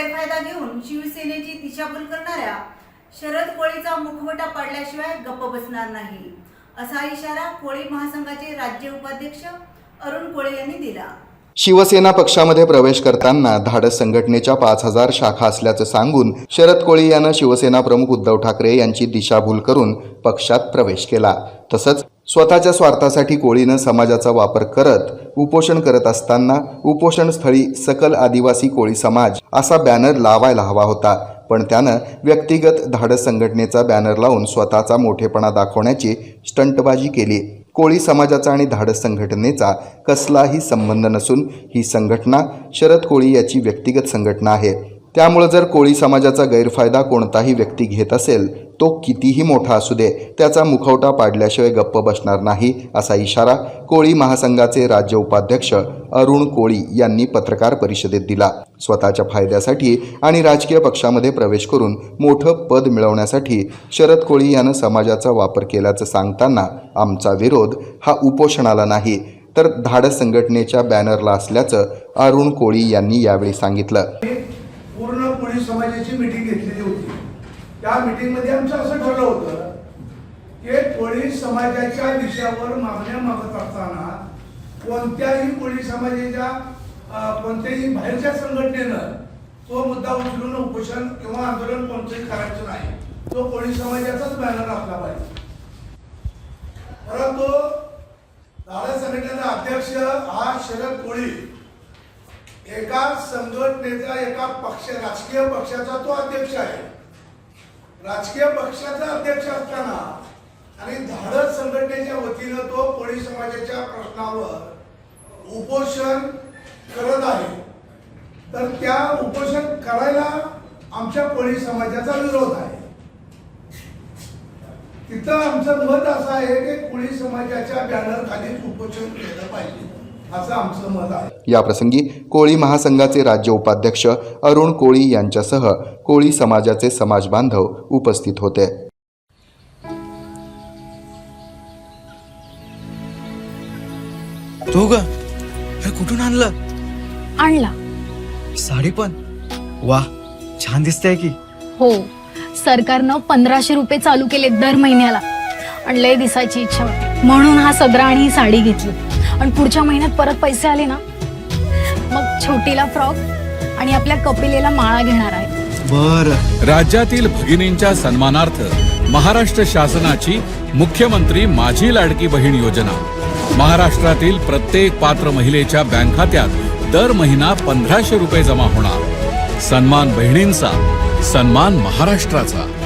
गैरफायदा घेऊन शिवसेनेची दिशाभूल करणाऱ्या शरद कोळीचा मुखवटा पाडल्याशिवाय गप्प बसणार नाही असा इशारा कोळी महासंघाचे राज्य उपाध्यक्ष अरुण कोळी यांनी दिला. शिवसेना पक्षामध्ये प्रवेश करताना धाडस संघटनेच्या पाच हजार शाखा असल्याचं सांगून शरद कोळी यानं शिवसेना प्रमुख उद्धव ठाकरे यांची दिशाभूल करून पक्षात प्रवेश केला. तसंच स्वतःच्या स्वार्थासाठी कोळीनं समाजाचा वापर करत उपोषण करत असताना उपोषणस्थळी सकल आदिवासी कोळी समाज असा बॅनर लावायला हवा होता. पण त्यानं व्यक्तिगत धाडस संघटनेचा बॅनर लावून स्वतःचा मोठेपणा दाखवण्याची स्टंटबाजी केली. कोळी समाजाचा आणि धाडस संघटनेचा कसलाही संबंध नसून ही संघटना शरद कोळी याची व्यक्तिगत संघटना आहे. त्यामुळं जर कोळी समाजाचा गैरफायदा कोणताही व्यक्ती घेत असेल तो कितीही मोठा असू दे त्याचा मुखवटा पाडल्याशिवाय गप्प बसणार नाही असा इशारा कोळी महासंघाचे राज्य उपाध्यक्ष अरुण कोळी यांनी पत्रकार परिषदेत दिला. स्वतःच्या फायद्यासाठी आणि राजकीय पक्षामध्ये प्रवेश करून मोठं पद मिळवण्यासाठी शरद कोळी यानं समाजाचा वापर केल्याचं सांगताना आमचा विरोध हा उपोषणाला नाही तर धाडस संघटनेच्या बॅनरला असल्याचं अरुण कोळी यांनी यावेळी सांगितलं. पूर्ण कोळी समाजाची मिटिंग घेतली. त्या मिटिंगमध्ये आमचं असं ठरलं होतं की कोळी समाजाच्या विषयावर मागण्या मागत असताना कोणत्याही कोळी समाजाच्या कोणत्याही बाहेरच्या संघटनेनं तो मुद्दा उचलून उपोषण किंवा आंदोलन कोणतंही करायचं नाही. तो कोळी समाजाचाच बॅनर असला पाहिजे. परंतु दादा संघटनेचा अध्यक्ष हा शरद कोळी एका संघटनेचा एका पक्ष राजकीय पक्षाचा तो अध्यक्ष आहे. राजकीय पक्षाचा अध्यक्ष असताना आणि धाडस संघटनेच्या वतीनं तो कोळी समाजाच्या प्रश्नावर उपोषण करत आहे. तर त्या उपोषण करायला आमच्या कोळी समाजाचा विरोध आहे. तिथं आमचं मत असं आहे की कोळी समाजाच्या बॅनर खालीच उपोषण केलं पाहिजे. असं आमचं मत आहे. याप्रसंगी कोळी महासंघाचे राज्य उपाध्यक्ष अरुण कोळी यांच्यासह कोळी समाजाचे समाज बांधव उपस्थित होते. तो ग कुठून आणलं? आणला. साडी पण? वा छान दिसतेय की. हो सरकारनं पंधराशे रुपये चालू केले दर महिन्याला. आणि लय दिसायची इच्छा. होती म्हणून हा सदरा आणि ही साडी घेतली. आणि पुढच्या महिन्यात परत पैसे आले ना मग छोटीला फ्रॉक आणि आपल्या कपिलेला माळा घेणार आहे. बर. राज्यातील भगिनींच्या सन्मानार्थ महाराष्ट्र शासनाची मुख्यमंत्री माझी लाडकी बहीण योजना. महाराष्ट्रातील प्रत्येक पात्र महिलेच्या बँक खात्यात दर महिना पंधराशे रुपये जमा होणार. सन्मान बहिणींचा सन्मान महाराष्ट्राचा.